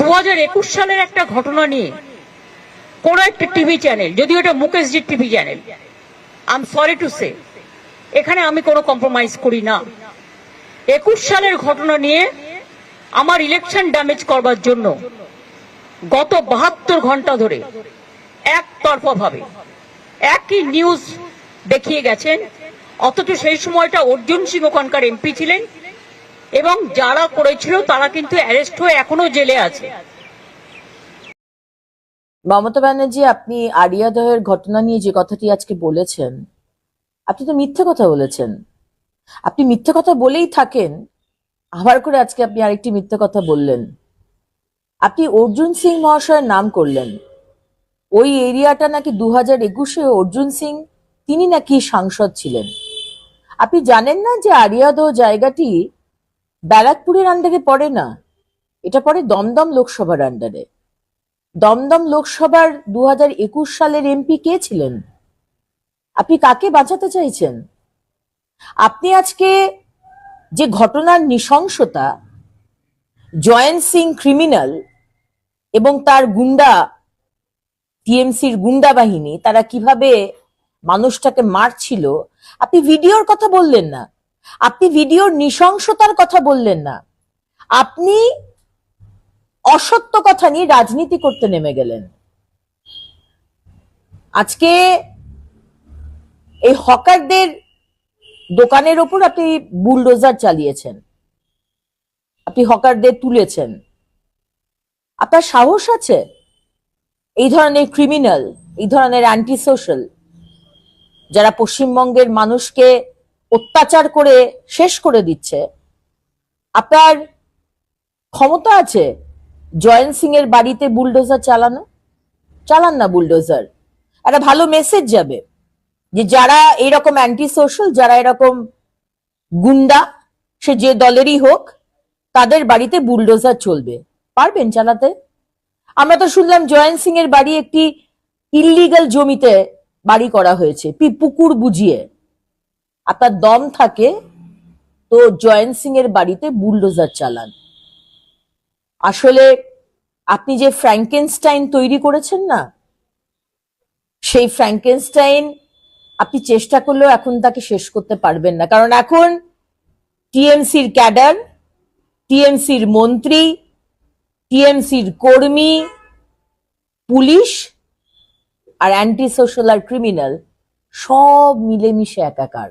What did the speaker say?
দু হাজার একুশ সালের একটা ঘটনা নিয়ে কোন একটা টিভি চ্যানেল, যদিও এটা মুকেশজির TV channel I am sorry to say এখানে আমি কোনো কম্প্রোমাইজ করি না। একুশ সালের ঘটনা নিয়ে আমার ইলেকশন ড্যামেজ করবার জন্য গত বাহাত্তর ঘণ্টা ধরে একতরফা ভাবে একই নিউজ দেখিয়ে গেছেন, অথচ সেই সময়টা অর্জুন সিং ওখানকার এমপি ছিলেন এবং যারা করেছিল তারা কিন্তু অ্যারেস্ট হয়ে এখনও জেলে আছে। মমতা ব্যানার্জি, আপনি আরিয়াদহের ঘটনা নিয়ে যে কথাটি আজকে বলেছেন, আপনি তো মিথ্যে কথা বলেছেন। আপনি মিথ্যে কথা বলেই থাকেন, আবার করে আজকে আপনি আরেকটি মিথ্যে কথা বললেন। আপনি অর্জুন সিং মহাশয়ের নাম করলেন। ওই এরিয়াটা নাকি দু হাজার একুশে অর্জুন সিং, তিনি নাকি সাংসদ ছিলেন। আপনি জানেন না যে আরিয়াদহ জায়গাটি ব্যারাকপুরের আন্ডারে পড়ে না। এটা পড়ে দমদম লোকসভার আন্ডারে দমদম লোকসভার দু একুশ সালের এমপি কে ছিলেন? আপনি কাকে বাঁচাতে চাইছেন? আপনি আজকে যে ঘটনার নৃশংসতা জয়ন্ত সিং ক্রিমিনাল এবং তার গুন্ডা, টিএমসির গুন্ডা বাহিনী, তারা কীভাবে মানুষটাকে মারছিল, আপনি ভিডিওর কথা বললেন না। আপনি ভিডিওর নৃশংসতার কথা বললেন না। আপনি অসত্য কথা নিয়ে রাজনীতি করতে নেমে গেলেন। আজকে এই হকারদের দোকানের ওপর আপনি বুলডোজার চালিয়েছেন। আপনি হকারদের তুলেছেন। আপনার সাহস আছে? এই ধরনের ক্রিমিনাল এই ধরনের অ্যান্টি সোশ্যাল যারা পশ্চিমবঙ্গের মানুষকে অত্যাচার করে শেষ করে দিচ্ছে। আপনার ক্ষমতা আছে জয়ন্ত সিং এর বাড়িতে বুলডোজার চালানো? চালান না বুলডোজার। একটা ভালো মেসেজ যাবে যে যারা এরকম অ্যান্টি সোশ্যাল যারা এরকম গুন্ডা, সে যে দলেরই হোক, তাদের বাড়িতে বুলডোজার চলবে। পারবেন চালাতে? আমরা তো শুনলাম জয়ন্ত সিং এর বাড়ি একটি ইল্লিগাল জমিতে বাড়ি করা হয়েছে। পুকুর বুঝিয়ে। আপনার দম থাকে তো জয়ন্ত সিং এর বাড়িতে বুলডোজার চালান। আসলে আপনি যে ফ্র্যাঙ্কেনস্টাইন তৈরি করেছেন না, সেই ফ্র্যাঙ্কেনস্টাইন আপনি চেষ্টা করলেও এখন তাকে শেষ করতে পারবেন না। কারণ এখন টিএমসির ক্যাডার টিএমসির মন্ত্রী টিএমসির কর্মী, পুলিশ আর অ্যান্টি সোশ্যাল আর ক্রিমিনাল সব মিলেমিশে একাকার।